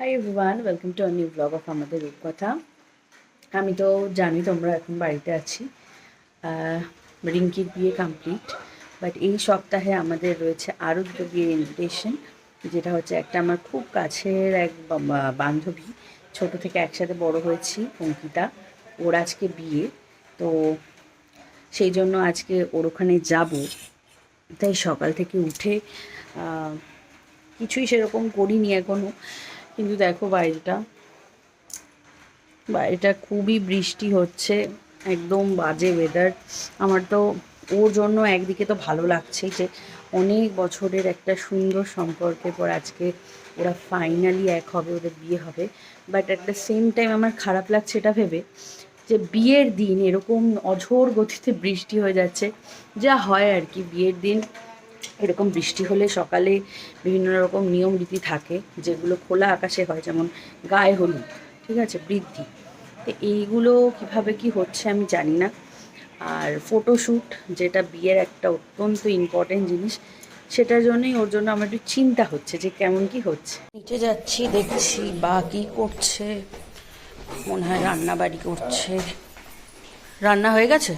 Hi everyone welcome to new blog of আমাদের রূপকথা। আমি তো জানি তোমরা এখন বাড়িতে আছি। রিঙ্কির বিয়ে কমপ্লিট বাট এই সপ্তাহে আমাদের রয়েছে আরও দুটো বিয়ের ইনভিটেশন যেটা হচ্ছে একটা আমার খুব কাছের এক বান্ধবী। ছোট থেকে একসাথে বড় হয়েছি, অঙ্কিতা। ওর আজকে বিয়ে, তো সেই জন্য আজকে ওর ওখানে যাব। তাই সকাল থেকে উঠে কিছুই সেরকম করিনি এখনও। কিন্তু দেখো বাইরেটা বাইরেটা খুবই বৃষ্টি হচ্ছে, একদম বাজে ওয়েদার আমার তো ওর জন্য একদিকে তো ভালো লাগছে যে অনেক বছরের একটা সুন্দর সম্পর্কের পর আজকে ওরা ফাইনালি এক হবে, ওদের বিয়ে হবে। But at the same time আমার খারাপ লাগছে এটা ভেবে যে বিয়ের দিন এরকম অঝোর গতিতে বৃষ্টি হয়ে যাচ্ছে। যা হয় আর কি, বিয়ের দিন এরকম বৃষ্টি হলে সকালে বিভিন্ন রকম নিয়ম রীতি থাকে, যেগুলো খোলা আকাশে হয়, যেমন গায়ে হলুদ, ঠিক আছে, বৃদ্ধি। তো এইগুলো কীভাবে কি হচ্ছে আমি জানি না। আর ফটোশ্যুট যেটা বিয়ের একটা অত্যন্ত ইম্পর্টেন্ট জিনিস, সেটার জন্যই ওর জন্য আমার একটু চিন্তা হচ্ছে যে কেমন কি হচ্ছে। নিচে যাচ্ছি, দেখছি বা কি করছে। মনে হয় রান্না বাড়ি করছে। রান্না হয়ে গেছে?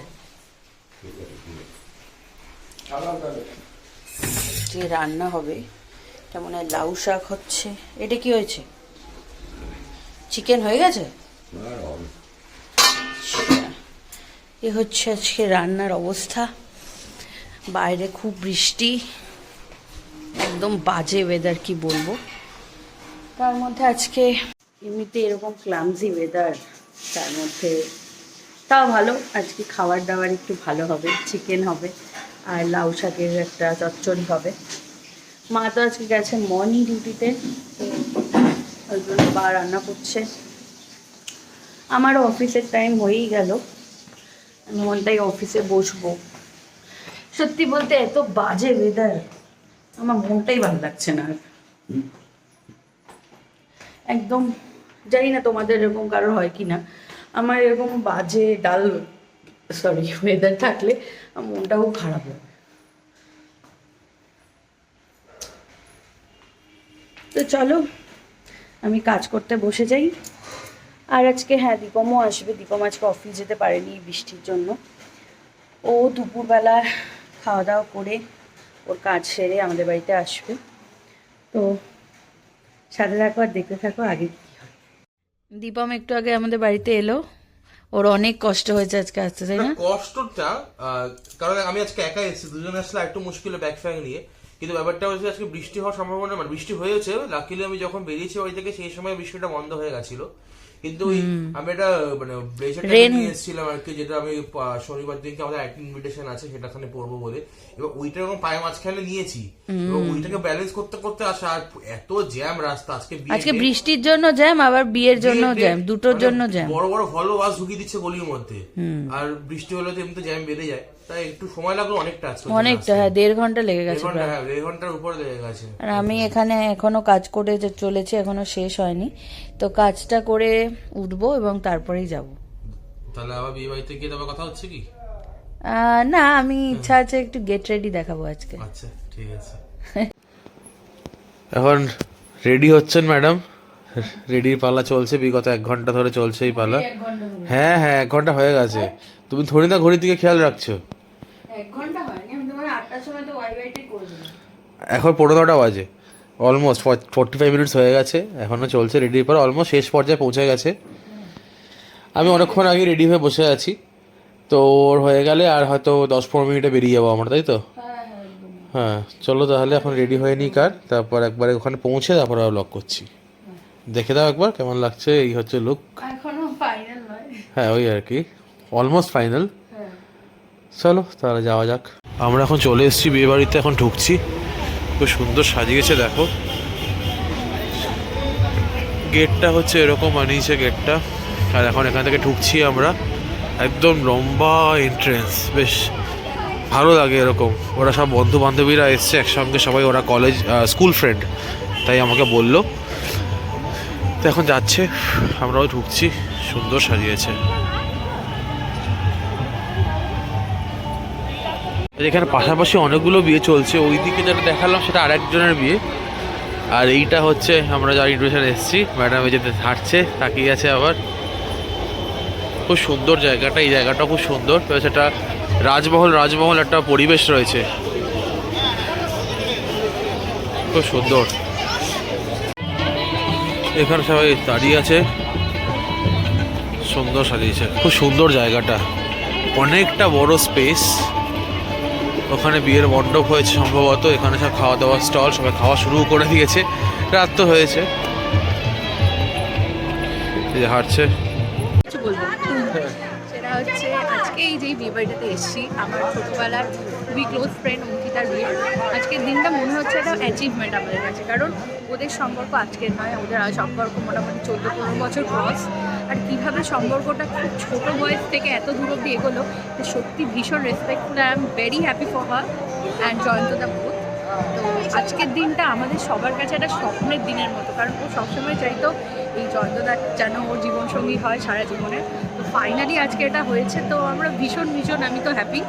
যে রান্না হবে কেমন হয় লাউ শাক হচ্ছে। এটা কি হয়েছে? চিকেন হয়ে গেছে। এ হচ্ছে আজকে রান্নার অবস্থা। বাইরে খুব বৃষ্টি। একদম বাজে ওয়েদার কি বলব? তার মধ্যে আজকে এমনিতে এরকম ক্লামজি ওয়েদার তার মধ্যে তাও ভালো, আজকে খাবার দাবার একটু ভালো হবে চিকেন হবে। আর লাউ শাকের একটা চচ্চড়ি হবে। মা তো আজকে গেছে মর্নিং ডিউটিতে ওই জন্য বা রান্না করছে। আমারও অফিসের টাইম হয়েই গেল। আমি মনটাই অফিসে বসবো। সত্যি বলতে এত বাজে ওয়েদার আমার মনটাই ভালো লাগছে না আর। একদম জানি না তোমাদের এরকম কারোর হয় কি না আমার এরকম বাজে ডাল সরি ওয়েদার থাকলে আমার মনটা খুব খারাপ হয়। তো চলো, আমি কাজ করতে বসে যাই। আর আজকে হ্যাঁ দীপমও আসবে। দীপম আজকে অফিস যেতে পারেনি বৃষ্টির জন্য। ও দুপুরবেলা খাওয়া দাওয়া করে ওর কাজ সেরে আমাদের বাড়িতে আসবে। তো সাথে থাকো আর দেখতে থাকো আগে দীপম একটু আগে আমাদের বাড়িতে এলো। ওর অনেক কষ্ট হয়েছে আজকে আসতে তাই না কষ্টটা আহ, কারণ আমি আজকে একা এসেছি দুজন আসলে একটু মুশকিল ব্যাগ ফ্যাগ নিয়ে। কিন্তু ব্যাপারটা হচ্ছে আজকে বৃষ্টি হওয়ার সম্ভাবনা মানে বৃষ্টি হয়েছে লাকিলি আমি যখন বেরিয়েছি বাড়ি থেকে সেই সময় বৃষ্টিটা বন্ধ হয়ে গেছিল। কিন্তু আমি এটা মানে ব্লেজারটা নিয়ে এসেছিলাম আর কি যেটা আমি শনিবার দিনকে আমাদের একটা ইনভিটেশন আছে সেটাখানে পড়ব বলে। এবার ওইটা এরকম পায়ে মাঝখানে নিয়েছি এবার ওইটাকে ব্যালেন্স করতে করতে আসা আর এত জ্যাম রাস্তা আজকে আজকে বৃষ্টির জন্য জ্যাম আবার বিয়ের জন্য জ্যাম দুটোর মানে জন্য জ্যাম বড় বড় ভলভো বাস ঢুকিয়ে দিচ্ছে গলির মধ্যে। আর বৃষ্টি হলে তো এমনি জ্যাম বেড়ে যায়। তাই একটু সময় লাগল অনেকটা আজকে অনেকটা হ্যাঁ দেড় ঘণ্টা লেগে গেছে হ্যাঁ দেড় ঘণ্টার উপরে লেগে গেছে। আর আমি এখানে এখনও কাজ করে চলেছি এখনও শেষ হয়নি। তো কাজটা করে উঠবো এবং তারপরেই যাব। তাহলে আবার বিয়ে বাড়িতে গিয়ে তবে কথা হচ্ছে কি? না আমি ইচ্ছা আছে একটু গেট রেডি দেখাবো আজকে। আচ্ছা ঠিক আছে। এখন রেডি হচ্ছেন ম্যাডাম রেডির পালা চলছে বিগত এক ঘণ্টা ধরে চলছে এই পালা হ্যাঁ হ্যাঁ এক ঘণ্টা হয়ে গেছে। তুমি ধরে না ঘড়ির দিকে খেয়াল রাখছো? এখন পনেরো নটা বাজে। অলমোস্ট ফর্টি ফাইভ মিনিটস হয়ে গেছে এখনও চলছে রেডির পর অলমোস্ট শেষ পর্যায়ে পৌঁছে গেছে। আমি অনেকক্ষণ আগে রেডি হয়ে বসে আছি। তো ওর হয়ে গেলে আর হয়তো দশ পনেরো মিনিটে বেরিয়ে যাব আমরা তাই তো? হ্যাঁ চলো তাহলে এখন রেডি হয়ে নিই কার তারপর একবারে ওখানে পৌঁছে তারপর আবার লক করছি। দেখে দাও একবার কেমন লাগছে এই হচ্ছে লুক হ্যাঁ ওই আর কি অলমোস্ট ফাইনাল চলো, তাহলে যাওয়া যাক। আমরা এখন চলে এসেছি, বিয়ে বাড়িতে এখন ঢুকছি। খুব সুন্দর সাজিয়েছে, দেখো। গেটটা হচ্ছে এরকম বানিয়েছে গেটটা। আর এখন এখান থেকে ঢুকছি আমরা। একদম লম্বা এন্ট্রেন্স বেশ ভালো লাগে এরকম। ওরা সব বন্ধু বান্ধবীরা এসছে, একসঙ্গে সবাই, ওরা কলেজ স্কুল ফ্রেন্ড তাই আমাকে বলল। তো এখন যাচ্ছে, আমরাও ঢুকছি, সুন্দর সাজিয়েছে। এখানে পাশাপাশি অনেকগুলো বিয়ে চলছে। ওই দিকে যেটা দেখালাম সেটা আরেকজনের বিয়ে। আর এইটা হচ্ছে আমরা যার ইনভিটেশন এসেছি ম্যাডাম এই যেতে হাঁটছে, তাকিয়ে আছে আবার। খুব সুন্দর জায়গাটা, এই জায়গাটা খুব সুন্দর। তো সেটা রাজমহল রাজমহল একটা পরিবেশ রয়েছে। খুব সুন্দর। এখানে সবাই দাঁড়িয়ে আছে। সুন্দর সাজিয়েছে। খুব সুন্দর জায়গাটা। অনেকটা বড় স্পেস ওখানে বিয়ের মণ্ডপ হয়েছে সম্ভবত, এখানে সব খাওয়া দাওয়ার স্টল, সবাই খাওয়া শুরু করে দিয়েছে। রাত তো হয়েছে। হাঁটছে। সেটা হচ্ছে, আজকে এই যে বিয়ে বাড়িটাতে এসেছি, আমার ছোটোবেলার খুবই ক্লোজ ফ্রেন্ড অঙ্কিতার বিয়ে আজকের দিনটা মনে হচ্ছে একটা অ্যাচিভমেন্ট আমাদের কাছে, কারণ ওদের সম্পর্ক আজকের নয়, ওদের সম্পর্ক মোটামুটি চোদ্দ পনেরো বছর ক্রস আর কীভাবে সম্পর্কটা খুব ছোটো বয়স থেকে এত দূর অব্দি এগোলো সত্যি ভীষণ respectful I am very happy for her and Joyonto da both তো আজকের দিনটা আমাদের সবার কাছে একটা স্বপ্নের দিনের মতো, কারণ ও সবসময় চাইতো এই জয়ন্তদা যেন ওর জীবনসঙ্গী হয় সারা জীবনে। তো ফাইনালি আজকে এটা হয়েছে, তো আমরা ভীষণ ভীষণ আমি তো হ্যাপি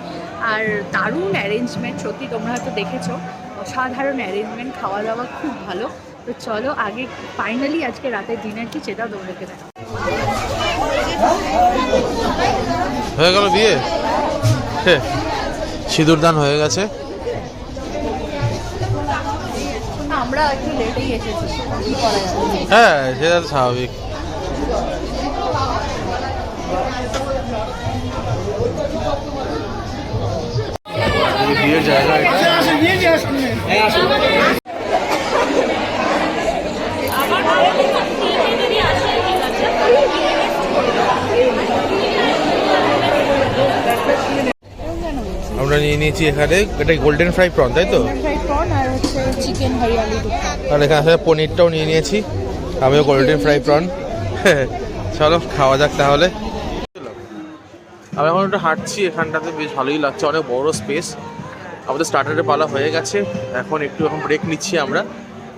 আর দারুণ অ্যারেঞ্জমেন্ট সত্যি তোমরা হয়তো দেখেছ, অসাধারণ অ্যারেঞ্জমেন্ট খাওয়া দাওয়া খুব ভালো। তো চলো আগে ফাইনালি আজকে রাতের ডিনার কি সেটাও তোমাদেরকে দেখা হয়ে গেল বিয়ে? হ্যাঁ সিঁদুর দান হয়ে গেছে। আমরা একটু লেটেই এসেছি হ্যাঁ সেটা তো স্বাভাবিক। বিয়ের জায়গা নিয়ে নিয়েছি এখানে। এটা গোল্ডেন ফ্রাই প্রন তাই তো? আর এখানে আসলে পনিরটাও নিয়ে নিয়েছি। আমিও গোল্ডেন ফ্রাই প্রন চলো খাওয়া যাক তাহলে। আমি এখন একটু হাঁটছি এখানটাতে বেশ ভালোই লাগছে। অনেক বড় স্পেস আমাদের স্টার্টারের পালা হয়ে গেছে। এখন একটু এখন ব্রেক নিচ্ছি আমরা।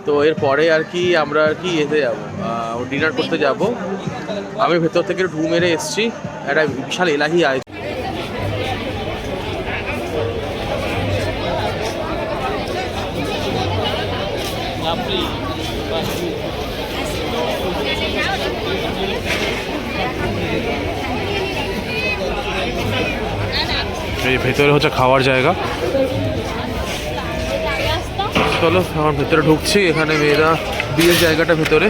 তো এরপরে আর কি আমরা আর কি এতে যাব। ডিনার করতে যাব। আমি ভেতর থেকে ঢু মেরে এসেছি। একটা বিশাল এলাহি আয়োজন। ভেতরে হচ্ছে খাওয়ার জায়গা। চলো আমার ভেতরে ঢুকছি। এখানে মেয়েরা বিয়ের জায়গাটা ভেতরে।